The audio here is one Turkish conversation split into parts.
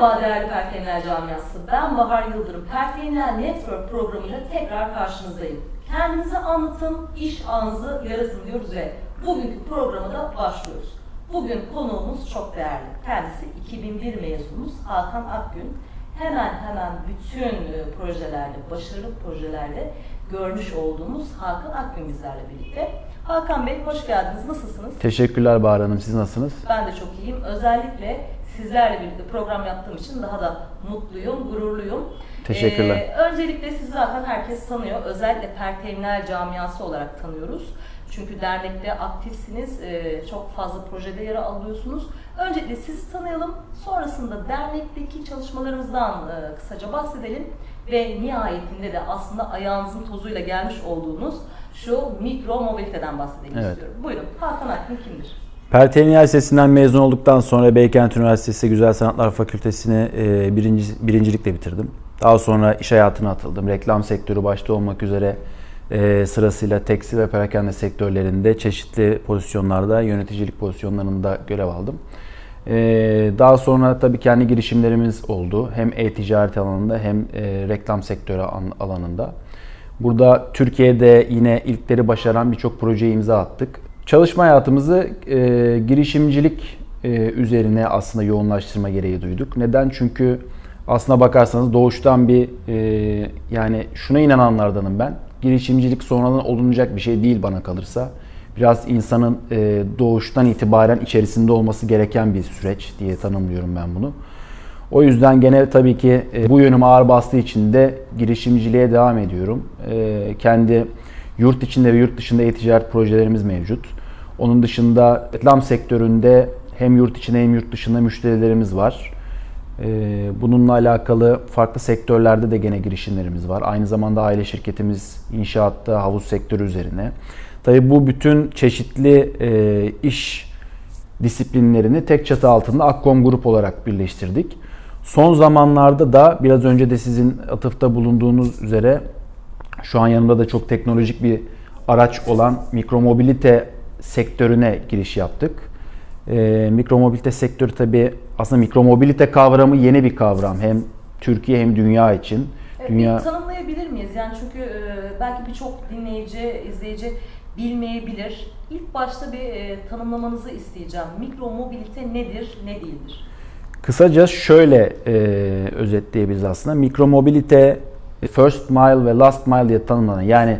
Merhaba değerli Perteynler camiası. Ben Bahar Yıldırım. Perteynler Network programıyla tekrar karşınızdayım. Kendinizi anlatın, iş anınızı yaratın diyoruz ve bugünkü programa da başlıyoruz. Bugün konuğumuz çok değerli. Kendisi 2001 mezunumuz Hakan Akgün. Hemen hemen bütün e, projelerde, başarılı projelerde görmüş olduğumuz Hakan Akgün bizlerle birlikte. Hakan Bey hoş geldiniz. Nasılsınız? Teşekkürler Bahar Hanım. Siz nasılsınız? Ben de çok iyiyim. Özellikle sizlerle birlikte program yaptığım için daha da mutluyum, gururluyum. Teşekkürler. Ee, öncelikle sizi zaten herkes tanıyor. Özellikle Perteynler camiası olarak tanıyoruz. Çünkü dernekte aktifsiniz, ee, çok fazla projede yer alıyorsunuz. Öncelikle sizi tanıyalım, sonrasında dernekteki çalışmalarımızdan e, kısaca bahsedelim ve nihayetinde de aslında ayağınızın tozuyla gelmiş olduğunuz şu mikro mobiliteden bahsedelim Evet. istiyorum. Buyurun, Hakan Akgün kimdir? Perteyn Üniversitesi'nden mezun olduktan sonra Beykent Üniversitesi Güzel Sanatlar Fakültesini e, birinci, birincilikle bitirdim. Daha sonra iş hayatına atıldım. Reklam sektörü başta olmak üzere e, sırasıyla tekstil ve perakende sektörlerinde çeşitli pozisyonlarda, yöneticilik pozisyonlarında görev aldım. E, daha sonra tabii kendi girişimlerimiz oldu. Hem e-ticaret alanında hem e, reklam sektörü an- alanında. Burada Türkiye'de yine ilkleri başaran birçok projeye imza attık. Çalışma hayatımızı e, girişimcilik e, üzerine aslında yoğunlaştırma gereği duyduk. Neden? Çünkü aslına bakarsanız doğuştan bir e, yani şuna inananlardanım ben. Girişimcilik sonradan olunacak bir şey değil bana kalırsa. Biraz insanın e, doğuştan itibaren içerisinde olması gereken bir süreç diye tanımlıyorum ben bunu. O yüzden gene tabii ki e, bu yönüm ağır bastığı için de girişimciliğe devam ediyorum. E, Kendi yurt içinde ve yurt dışında e-ticaret projelerimiz mevcut. Onun dışında reklam sektöründe hem yurt içinde hem yurt dışında müşterilerimiz var. E, Bununla alakalı farklı sektörlerde de gene girişimlerimiz var. Aynı zamanda aile şirketimiz inşaatta, havuz sektörü üzerine. Tabii bu bütün çeşitli e, iş disiplinlerini tek çatı altında Akkom Grup olarak birleştirdik. Son zamanlarda da biraz önce de sizin atıfta bulunduğunuz üzere şu an yanımda da çok teknolojik bir araç olan mikromobilite sektörüne giriş yaptık. Ee, mikromobilite sektörü tabii aslında mikromobilite kavramı yeni bir kavram. Hem Türkiye hem dünya için. Evet, Dünya Bir tanımlayabilir miyiz? Yani çünkü e, belki birçok dinleyici, izleyici bilmeyebilir. İlk başta bir e, tanımlamanızı isteyeceğim. Mikro mobilite nedir, ne değildir? Kısaca şöyle e, özetleyebiliriz aslında. Mikromobilite first mile ve last mile diye tanımlanan yani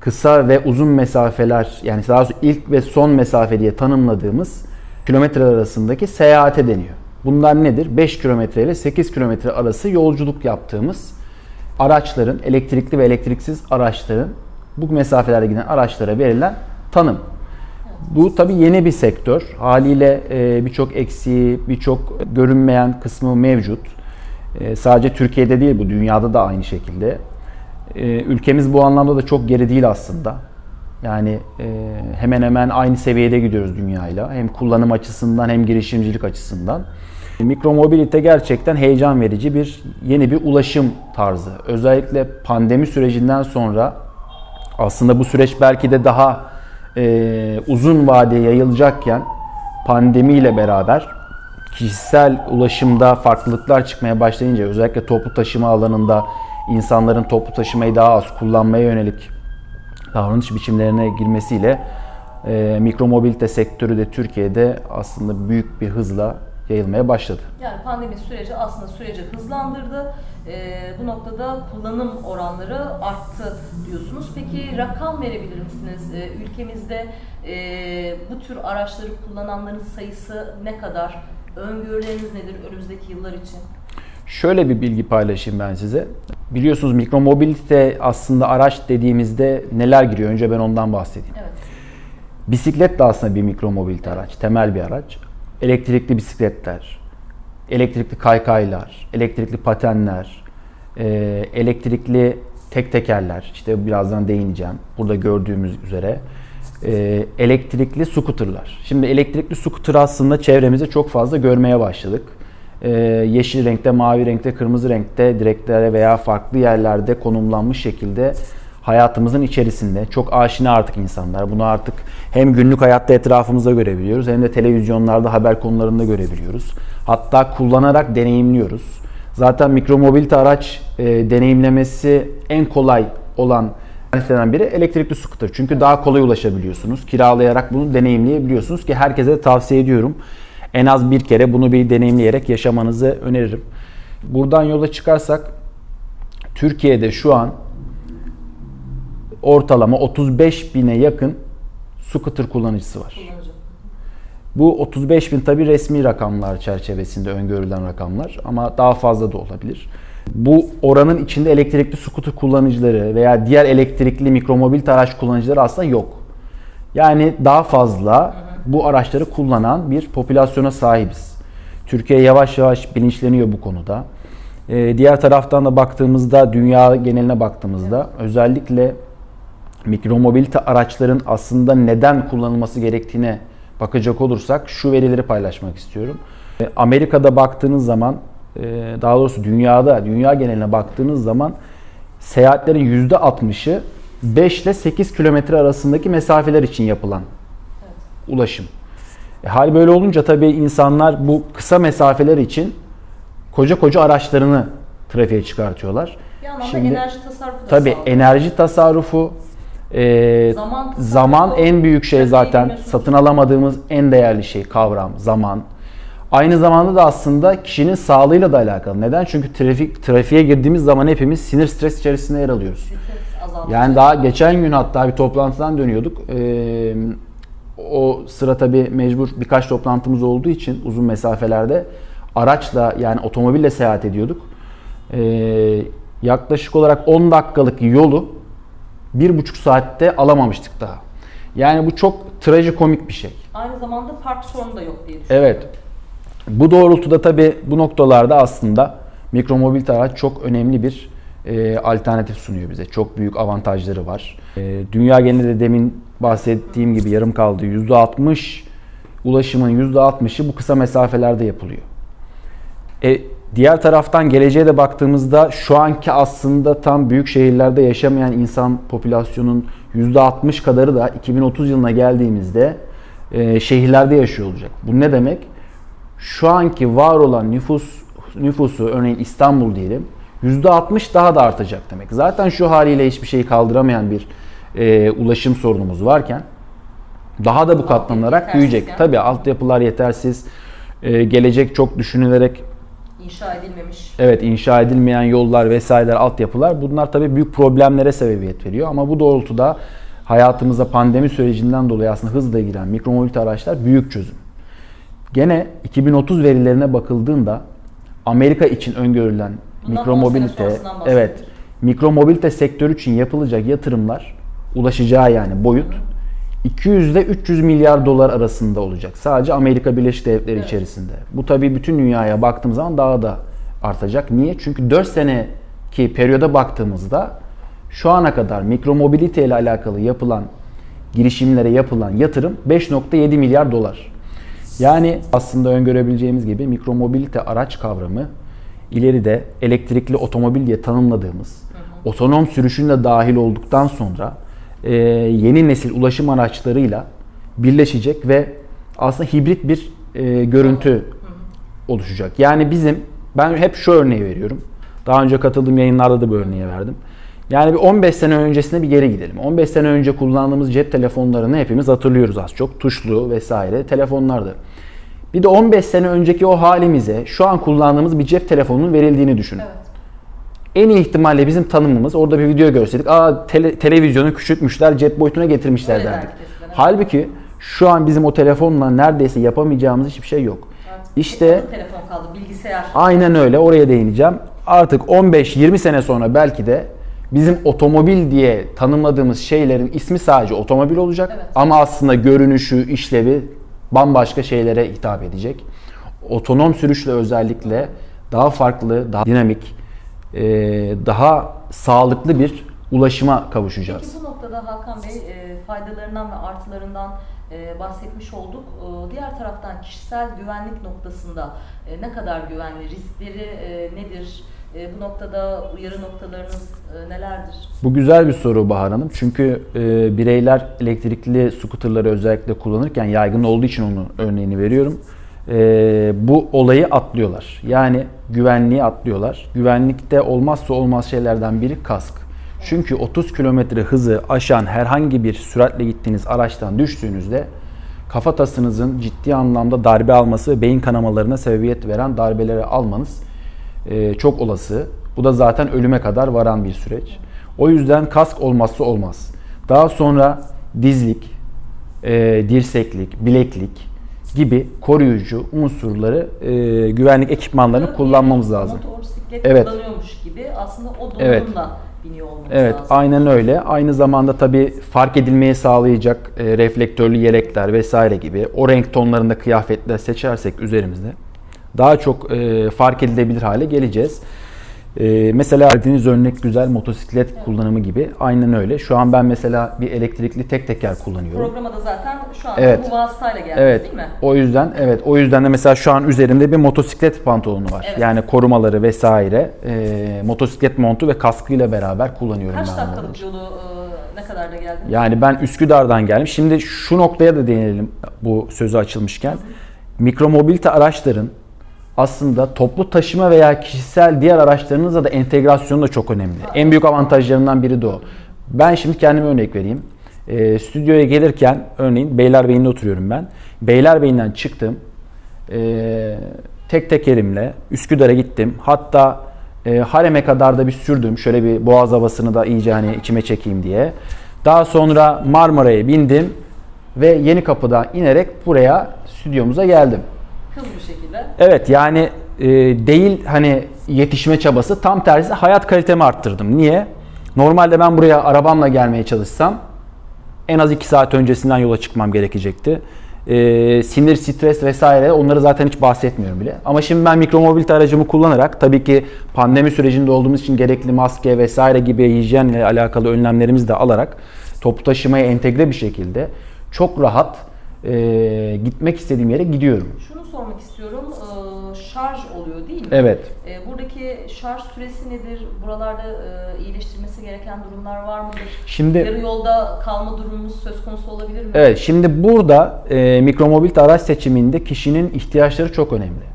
kısa ve uzun mesafeler yani daha doğrusu ilk ve son mesafe diye tanımladığımız kilometreler arasındaki seyahate deniyor. Bunlar nedir? 5 kilometre ile 8 kilometre arası yolculuk yaptığımız araçların, elektrikli ve elektriksiz araçların bu mesafelerde giden araçlara verilen tanım. Bu tabii yeni bir sektör. Haliyle e, birçok eksiği, birçok görünmeyen kısmı mevcut. E, Sadece Türkiye'de değil bu, dünyada da aynı şekilde. E, Ülkemiz bu anlamda da çok geri değil aslında. Yani e, hemen hemen aynı seviyede gidiyoruz dünyayla. Hem kullanım açısından hem girişimcilik açısından. Mikromobilite gerçekten heyecan verici bir yeni bir ulaşım tarzı. Özellikle pandemi sürecinden sonra aslında bu süreç belki de daha e, uzun vadeye yayılacakken pandemiyle beraber kişisel ulaşımda farklılıklar çıkmaya başlayınca özellikle toplu taşıma alanında insanların toplu taşımayı daha az kullanmaya yönelik davranış biçimlerine girmesiyle e, mikromobilite sektörü de Türkiye'de aslında büyük bir hızla yayılmaya başladı. Yani pandemi süreci aslında süreci hızlandırdı. E, bu noktada kullanım oranları arttı diyorsunuz. Peki rakam verebilir misiniz? E, ülkemizde e, bu tür araçları kullananların sayısı ne kadar? Öngörüleriniz nedir önümüzdeki yıllar için? Şöyle bir bilgi paylaşayım ben size. Biliyorsunuz mikromobilite aslında araç dediğimizde neler giriyor? Önce ben ondan bahsedeyim. Evet. Bisiklet de aslında bir mikromobilite araç, temel bir araç. Elektrikli bisikletler, elektrikli kaykaylar, elektrikli patenler, e, elektrikli tek tekerler, işte birazdan değineceğim. Burada gördüğümüz üzere. E, elektrikli scooterlar. Şimdi elektrikli scooter aslında çevremizde çok fazla görmeye başladık. E, yeşil renkte, mavi renkte, kırmızı renkte direklere veya farklı yerlerde konumlanmış şekilde hayatımızın içerisinde. Çok aşina artık insanlar. Bunu artık hem günlük hayatta etrafımızda görebiliyoruz hem de televizyonlarda haber konularında görebiliyoruz. Hatta kullanarak deneyimliyoruz. Zaten mikromobilite araç e, deneyimlemesi en kolay olan alternatiflerden biri elektrikli scooter. Çünkü daha kolay ulaşabiliyorsunuz. Kiralayarak bunu deneyimleyebiliyorsunuz ki herkese de tavsiye ediyorum. En az bir kere bunu bir deneyimleyerek yaşamanızı öneririm. Buradan yola çıkarsak Türkiye'de şu an ortalama 35 bine yakın scooter kullanıcısı var. Bu 35 bin tabi resmi rakamlar çerçevesinde öngörülen rakamlar ama daha fazla da olabilir. Bu oranın içinde elektrikli scooter kullanıcıları veya diğer elektrikli mikromobil araç kullanıcıları aslında yok. Yani daha fazla bu araçları kullanan bir popülasyona sahibiz. Türkiye yavaş yavaş bilinçleniyor bu konuda. Ee, diğer taraftan da baktığımızda, dünya geneline baktığımızda özellikle mikromobilite araçların aslında neden kullanılması gerektiğine bakacak olursak şu verileri paylaşmak istiyorum. E, Amerika'da baktığınız zaman, e, daha doğrusu dünyada, dünya geneline baktığınız zaman seyahatlerin %60'ı 5 ile 8 kilometre arasındaki mesafeler için yapılan ulaşım. E, hal böyle olunca tabii insanlar bu kısa mesafeler için koca koca araçlarını trafiğe çıkartıyorlar. Bir anlamda Şimdi- enerji tasarrufu da Tabii sağlıyor. enerji tasarrufu, e, Zaman tasarrufu, zaman en büyük şey zaten satın alamadığımız en değerli şey kavram zaman. Aynı zamanda da aslında kişinin sağlığıyla da alakalı. Neden? Çünkü trafik trafiğe girdiğimiz zaman hepimiz sinir stres içerisinde yer alıyoruz. Yani daha geçen gün hatta bir toplantıdan dönüyorduk. Ee, o sıra tabii mecbur birkaç toplantımız olduğu için uzun mesafelerde araçla yani otomobille seyahat ediyorduk. Ee, yaklaşık olarak 10 dakikalık yolu bir buçuk saatte alamamıştık daha. Yani bu çok trajikomik bir şey. Aynı zamanda park sorunu da yok diye düşünüyorum. Evet. Bu doğrultuda tabii bu noktalarda aslında mikromobilite araç çok önemli bir e, alternatif sunuyor bize. Çok büyük avantajları var. E, dünya genelinde demin bahsettiğim gibi yarım kaldı. %60 ulaşımın %60'ı bu kısa mesafelerde yapılıyor. E, diğer taraftan geleceğe de baktığımızda şu anki aslında tam büyük şehirlerde yaşamayan insan popülasyonun %60 kadarı da 2030 yılına geldiğimizde e, şehirlerde yaşıyor olacak. Bu ne demek? Şu anki var olan nüfus nüfusu örneğin İstanbul diyelim %60 daha da artacak demek. Zaten şu haliyle hiçbir şeyi kaldıramayan bir e, ulaşım sorunumuz varken daha da bu katlanarak büyüyecek. yani. Tabii altyapılar yetersiz. E, gelecek çok düşünülerek İnşa edilmemiş. Evet inşa edilmeyen yollar vesaireler, altyapılar bunlar tabii büyük problemlere sebebiyet veriyor. Ama bu doğrultuda hayatımıza pandemi sürecinden dolayı aslında hızla giren mikromobilite araçlar büyük çözüm. Gene 2030 verilerine bakıldığında Amerika için öngörülen Bundan mikromobilite, evet mikromobilite sektörü için yapılacak yatırımlar ulaşacağı yani boyut 200 ile 300 milyar dolar arasında olacak. Sadece Amerika Birleşik Devletleri Evet. içerisinde. Bu tabii bütün dünyaya baktığımız zaman daha da artacak. Niye? Çünkü 4 seneki periyoda baktığımızda şu ana kadar mikromobilite ile alakalı yapılan girişimlere yapılan yatırım 5.7 milyar dolar. Yani aslında öngörebileceğimiz gibi mikromobilite araç kavramı ileride elektrikli otomobil diye tanımladığımız otonom sürüşün de dahil olduktan sonra e, yeni nesil ulaşım araçlarıyla birleşecek ve aslında hibrit bir e, görüntü oluşacak. Yani bizim ben hep şu örneği veriyorum. Daha önce katıldığım yayınlarda da bu örneği verdim. Yani bir 15 sene öncesine bir geri gidelim. 15 sene önce kullandığımız cep telefonlarını hepimiz hatırlıyoruz az çok. Tuşlu vesaire telefonlardı. Bir de 15 sene önceki o halimize şu an kullandığımız bir cep telefonunun verildiğini düşünün. Evet. En iyi ihtimalle bizim tanımımız orada bir video görseydik. Aa tele- televizyonu küçültmüşler, cep boyutuna getirmişler Öyle derdik. evet. Halbuki şu an bizim o telefonla neredeyse yapamayacağımız hiçbir şey yok. Artık İşte telefon kaldı, bilgisayar. Aynen öyle oraya değineceğim. Artık 15-20 sene sonra belki de bizim otomobil diye tanımladığımız şeylerin ismi sadece otomobil olacak. Evet. Ama aslında görünüşü, işlevi bambaşka şeylere hitap edecek. Otonom sürüşle özellikle daha farklı, daha dinamik, e, daha sağlıklı bir ulaşıma kavuşacağız. Peki bu noktada Hakan Bey e, faydalarından ve artılarından e, bahsetmiş olduk. E, Diğer taraftan kişisel güvenlik noktasında e, ne kadar güvenli, riskleri e, nedir? E, bu noktada uyarı noktalarınız e, nelerdir? Bu güzel bir soru Bahar Hanım. Çünkü e, bireyler elektrikli skuterları özellikle kullanırken yaygın olduğu için onun örneğini veriyorum. E, bu olayı atlıyorlar. Yani güvenliği atlıyorlar. Güvenlikte olmazsa olmaz şeylerden biri kask. Çünkü 30 kilometre hızı aşan herhangi bir süratle gittiğiniz araçtan düştüğünüzde kafatasınızın ciddi anlamda darbe alması ve beyin kanamalarına sebebiyet veren darbeleri almanız e, çok olası. Bu da zaten ölüme kadar varan bir süreç. O yüzden kask olmazsa olmaz. Daha sonra dizlik, e, dirseklik, bileklik gibi koruyucu unsurları, e, güvenlik ekipmanlarını kullanmamız lazım. Motosiklet Evet. kullanıyormuş gibi aslında o donanımla Evet. biniyor olmamız Evet, lazım. aynen öyle. Aynı zamanda tabii fark edilmeyi sağlayacak e, reflektörlü yelekler vesaire gibi o renk tonlarında kıyafetler seçersek üzerimizde daha çok e, fark edilebilir hale geleceğiz. E, mesela verdiğiniz örnek güzel motosiklet kullanımı gibi. Aynen öyle. Şu an ben mesela bir elektrikli tek teker kullanıyorum. Programa da zaten şu anda Evet. bu vasıtayla geldiniz Evet. değil mi? O yüzden evet o yüzden de mesela şu an üzerimde bir motosiklet pantolonu var. Evet. Yani korumaları vesaire, e, motosiklet montu ve kaskıyla beraber kullanıyorum Kaç ben dakikalık yolu e, ne kadar da geldiniz? Yani ben Üsküdar'dan geldim. Şimdi şu noktaya da değinelim bu sözü açılmışken. Mikromobilite araçların aslında toplu taşıma veya kişisel diğer araçlarınızla da entegrasyonu da çok önemli. En büyük avantajlarından biri de o. Ben şimdi kendime örnek vereyim. Ee, stüdyoya gelirken örneğin Beylerbeyi'nde oturuyorum ben. Beylerbeyi'nden çıktım. Ee, tek tekerimle Üsküdar'a gittim. Hatta e, Harem'e kadar da bir sürdüm. Şöyle bir boğaz havasını da iyice hani içime çekeyim diye. Daha sonra Marmara'ya bindim ve Yeni Kapı'dan inerek buraya stüdyomuza geldim. Hızlı bir şekilde. Evet yani e, değil hani yetişme çabası tam tersi hayat kalitemi arttırdım. Niye? Normalde ben buraya arabamla gelmeye çalışsam en az 2 saat öncesinden yola çıkmam gerekecekti. E, sinir, stres vesaire onları zaten hiç bahsetmiyorum bile. Ama şimdi ben mikromobilite aracımı kullanarak tabii ki pandemi sürecinde olduğumuz için gerekli maske vesaire gibi hijyenle alakalı önlemlerimizi de alarak toplu taşımaya entegre bir şekilde çok rahat e, gitmek istediğim yere gidiyorum. Şunu sormak istiyorum. e, şarj oluyor değil mi? Evet. E, buradaki şarj süresi nedir? Buralarda e, iyileştirmesi gereken durumlar var mıdır? Şimdi Yarı yolda kalma durumumuz söz konusu olabilir mi? Evet, şimdi burada e, mikromobilite araç seçiminde kişinin ihtiyaçları çok önemli.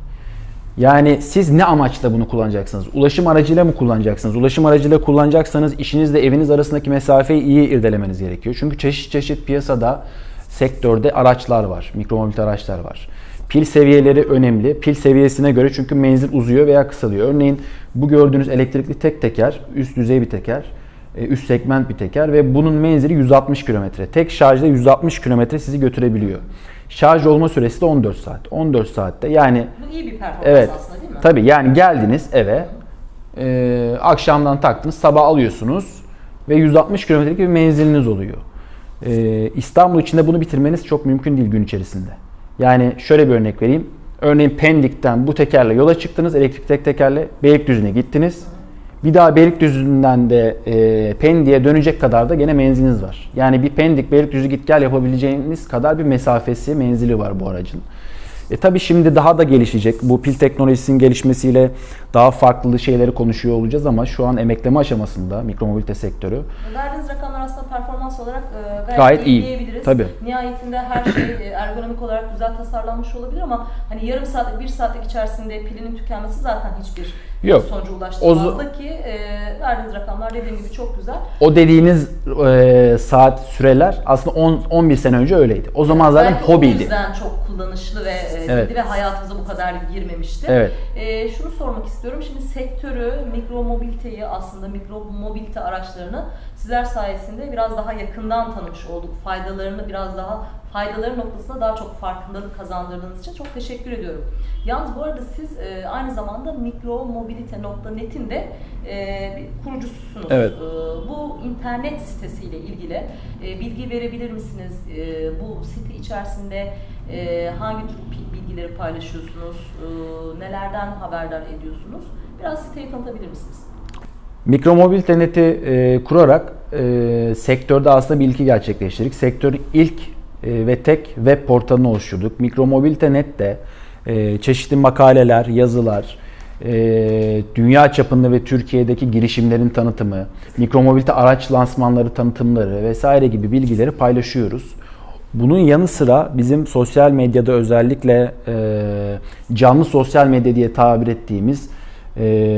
Yani siz ne amaçla bunu kullanacaksınız? Ulaşım aracıyla mı kullanacaksınız? Ulaşım aracıyla kullanacaksanız işinizle eviniz arasındaki mesafeyi iyi irdelemeniz gerekiyor. Çünkü çeşit çeşit piyasada sektörde araçlar var, mikromobilite araçlar var. Pil seviyeleri önemli. Pil seviyesine göre çünkü menzil uzuyor veya kısalıyor. Örneğin bu gördüğünüz elektrikli tek teker, üst düzey bir teker e, üst segment bir teker ve bunun menzili 160 kilometre. Tek şarjda 160 kilometre sizi götürebiliyor. Şarj olma süresi de 14 saat. 14 saatte yani Bu iyi bir performans evet aslında değil mi? tabi yani geldiniz eve e, akşamdan taktınız sabah alıyorsunuz ve 160 kilometrelik bir menziliniz oluyor. E, İstanbul içinde bunu bitirmeniz çok mümkün değil gün içerisinde. Yani şöyle bir örnek vereyim. Örneğin Pendik'ten bu tekerle yola çıktınız elektrik tek tekerle Beylikdüzü'ne gittiniz. Bir daha Beylikdüzü'nden de e, Pendik'e dönecek kadar da gene menziliniz var. Yani bir Pendik Beylikdüzü git gel yapabileceğiniz kadar bir mesafesi, menzili var bu aracın. E tabii şimdi daha da gelişecek. Bu pil teknolojisinin gelişmesiyle daha farklı şeyleri konuşuyor olacağız ama şu an emekleme aşamasında mikromobilite sektörü. Verdiğiniz rakamlar aslında performans olarak gayet, Gayet iyi, iyi. diyebiliriz. Tabii. Nihayetinde her şey e, ergonomik olarak güzel tasarlanmış olabilir ama hani yarım saat, bir saatlik içerisinde pilinin tükenmesi zaten hiçbir Yok. sonuca ulaştırmazdı ki e, verdiğiniz rakamlar dediğim gibi çok güzel. O dediğiniz e, saat süreler aslında 10 11 sene önce öyleydi. O zaman zaten Belki O hobiydi. yüzden çok kullanışlı ve e, Evet. ve hayatımıza bu kadar girmemişti. Evet. E, şunu sormak istiyorum. Şimdi sektörü, mikromobiliteyi aslında mikromobilite araçlarını sizler sayesinde biraz daha yakından tanımış olduk. Faydalarını biraz daha faydaları noktasında daha çok farkındalık kazandırdığınız için çok teşekkür ediyorum. Yalnız bu arada siz e, aynı zamanda mikromobilite.net'in de e, bir kurucususunuz. Evet. E, bu internet sitesiyle ilgili e, bilgi verebilir misiniz? E, bu site içerisinde e, hangi tür bilgileri paylaşıyorsunuz? E, nelerden haberdar ediyorsunuz? Biraz siteyi tanıtabilir misiniz? Mikromobilite neti e, kurarak e, sektörde aslında bir ilki gerçekleştirdik. Sektörün ilk ve tek web portalını oluşturduk. Mikromobilite net de e, çeşitli makaleler, yazılar, e, dünya çapında ve Türkiye'deki girişimlerin tanıtımı, mikromobilite araç lansmanları tanıtımları vesaire gibi bilgileri paylaşıyoruz. Bunun yanı sıra bizim sosyal medyada özellikle e, canlı sosyal medya diye tabir ettiğimiz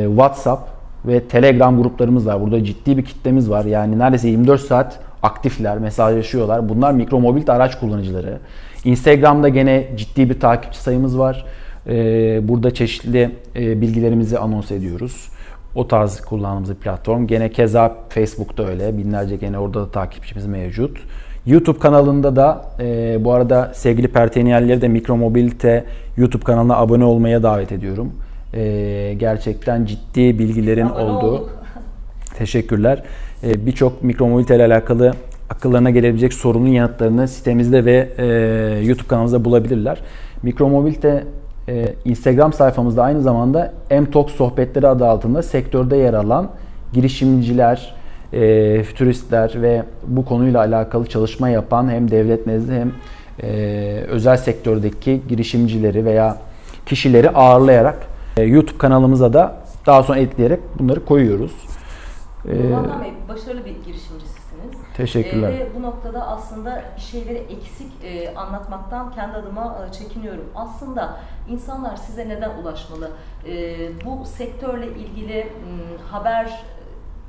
WhatsApp ve Telegram gruplarımız var. Burada ciddi bir kitlemiz var. Yani neredeyse 24 saat aktifler, mesajlaşıyorlar. Bunlar mikromobilite araç kullanıcıları. Instagram'da gene ciddi bir takipçi sayımız var. E, burada çeşitli e, bilgilerimizi anons ediyoruz. O tarz kullandığımız bir platform. Gene keza Facebook'ta öyle. Binlerce gene orada da takipçimiz mevcut. YouTube kanalında da e, bu arada sevgili perteniyelleri de Mikromobilite YouTube kanalına abone olmaya davet ediyorum. E, gerçekten ciddi bilgilerin Abone olduğu. olduk. Teşekkürler. E, Birçok mikromobilite ile alakalı akıllarına gelebilecek sorunun yanıtlarını sitemizde ve e, YouTube kanalımızda bulabilirler. Mikromobilite e, Instagram sayfamızda aynı zamanda M-Talk sohbetleri adı altında sektörde yer alan girişimciler, e, fütüristler ve bu konuyla alakalı çalışma yapan hem devlet nezdinde hem e, özel sektördeki girişimcileri veya kişileri ağırlayarak e, YouTube kanalımıza da daha sonra editleyerek bunları koyuyoruz. Volkan Bey başarılı bir girişimcisisiniz. Teşekkürler. Ee, ve bu noktada aslında bir şeyleri eksik e, anlatmaktan kendi adıma e, çekiniyorum. Aslında insanlar size neden ulaşmalı? E, bu sektörle ilgili m, haber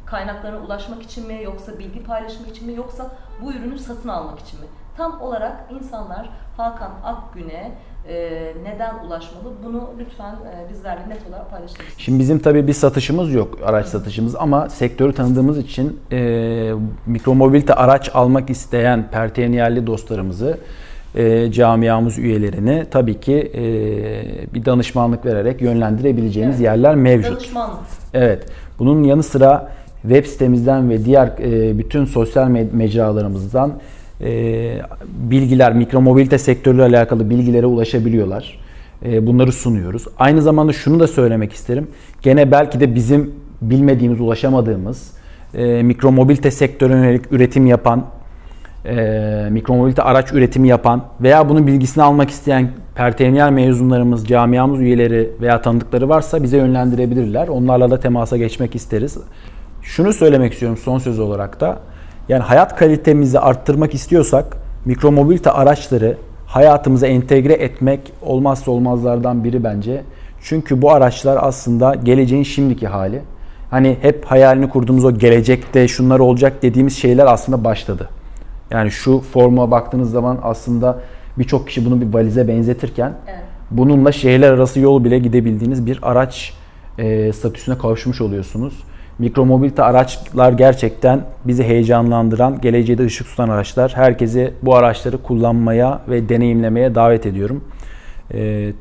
kaynaklarına ulaşmak için mi yoksa bilgi paylaşmak için mi yoksa bu ürünü satın almak için mi? Tam olarak insanlar Hakan Akgün'e e, neden ulaşmalı? Bunu lütfen e, bizlerle net olarak paylaşır mısınız? Şimdi bizim tabii bir satışımız yok, araç satışımız ama sektörü tanıdığımız için e, mikromobilite araç almak isteyen perteniyelli dostlarımızı, e, camiamız üyelerini tabii ki e, bir danışmanlık vererek yönlendirebileceğimiz Evet. yerler mevcut. Danışmanlık. Evet. Bunun yanı sıra web sitemizden ve diğer e, bütün sosyal mecralarımızdan bilgiler, mikromobilite sektörüyle alakalı bilgilere ulaşabiliyorlar. E, bunları sunuyoruz. Aynı zamanda şunu da söylemek isterim. Gene belki de bizim bilmediğimiz, ulaşamadığımız e, mikromobilite sektörüne yönelik üretim yapan e, mikromobilite araç üretimi yapan veya bunun bilgisini almak isteyen perteniyel mezunlarımız, camiamız üyeleri veya tanıdıkları varsa bize yönlendirebilirler. Onlarla da temasa geçmek isteriz. Şunu söylemek istiyorum son söz olarak da. Yani hayat kalitemizi arttırmak istiyorsak mikromobilite araçları hayatımıza entegre etmek olmazsa olmazlardan biri bence. Çünkü bu araçlar aslında geleceğin şimdiki hali. Hani hep hayalini kurduğumuz o gelecekte şunlar olacak dediğimiz şeyler aslında başladı. Yani şu forma baktığınız zaman aslında birçok kişi bunu bir valize benzetirken Evet. bununla şehirler arası yol bile gidebildiğiniz bir araç e, statüsüne kavuşmuş oluyorsunuz. Mikromobilite araçlar gerçekten bizi heyecanlandıran, geleceğe de ışık tutan araçlar. Herkesi bu araçları kullanmaya ve deneyimlemeye davet ediyorum. E,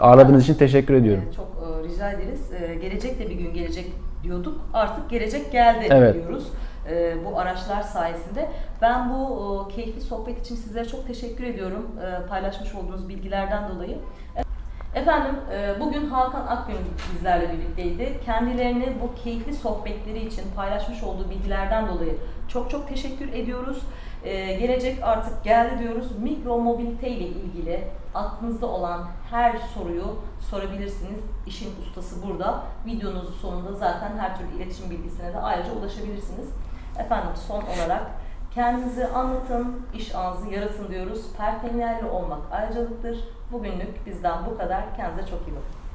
ağırladığınız için teşekkür ediyorum. Çok e, rica ederiz. E, gelecek de bir gün gelecek diyorduk. Artık gelecek geldi Evet. diyoruz. e, bu araçlar sayesinde. Ben bu keyifli sohbet için sizlere çok teşekkür ediyorum. paylaşmış olduğunuz bilgilerden dolayı. Efendim e, bugün Hakan Akgün bizlerle birlikteydi. Kendilerini bu keyifli sohbetleri için paylaşmış olduğu bilgilerden dolayı çok çok teşekkür ediyoruz. E, gelecek artık geldi diyoruz. Mikro mobilite ile ilgili aklınızda olan her soruyu sorabilirsiniz. İşin ustası burada. Videonun sonunda zaten her türlü iletişim bilgisine de ayrıca ulaşabilirsiniz. Efendim son olarak kendinizi anlatın, iş ağzı yaratın diyoruz. Pertenyelli olmak ayrıcalıktır. Bugünlük bizden bu kadar. Kendinize çok iyi bakın.